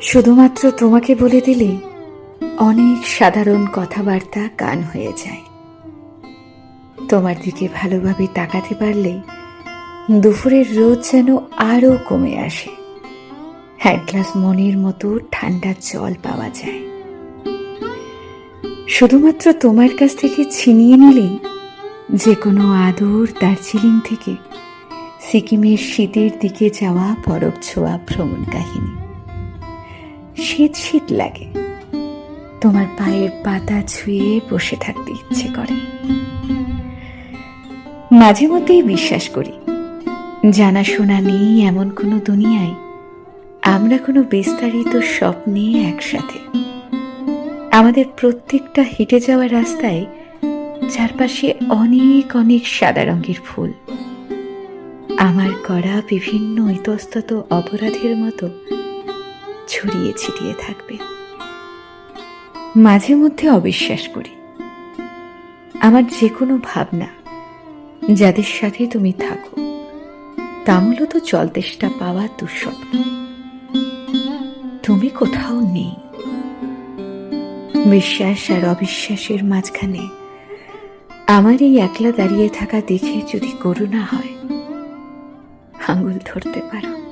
শুধুমাত্র তোমাকে বলে দিলে অনেক সাধারণ কথাবার্তা গান হয়ে যায়। তোমার দিকে ভালোভাবে তাকাতে পারলে দুপুরের রোদ যেন আরও কমে আসে। এক গ্লাস মনের মতো ঠান্ডা জল পাওয়া যায়। শুধুমাত্র তোমার কাছ থেকে ছিনিয়ে নিলেই যে কোনো আদর দার্জিলিং থেকে সিকিমের শীতের দিকে যাওয়া বরফ ছোঁয়া ভ্রমণ কাহিনী শীত শীত লাগে। তোমার পায়ের পাতা ছুঁয়ে বসে থাকতে ইচ্ছে করে। মাঝে মধ্যেই বিশ্বাস করি, জানাশোনা নেই এমন কোনো দুনিয়ায়। আমরা কোনো বিস্তারিত স্বপ্নে একসাথে। আমাদের প্রত্যেকটা হেঁটে যাওয়া রাস্তায় চারপাশে অনেক অনেক সাদা রঙের ফুল। আমার করা বিভিন্ন ইতস্তত অপরাধের মতো ছড়িয়ে ছিটিয়ে থাকবে। মাঝে মধ্যে অবিশ্বাস করি। আমার যে কোনো ভাবনা যাদের সাথে তুমি থাকো, তা মূলত জলতেষ্টা পাওয়া দুঃস্বপ্ন। তুমি কোথাও নেই। বিশ্বাস আর অবিশ্বাসের মাঝখানে আমার এই একলা দাঁড়িয়ে থাকা দেখে যদি করুণা হয়, আঙুল ধরতে পারো।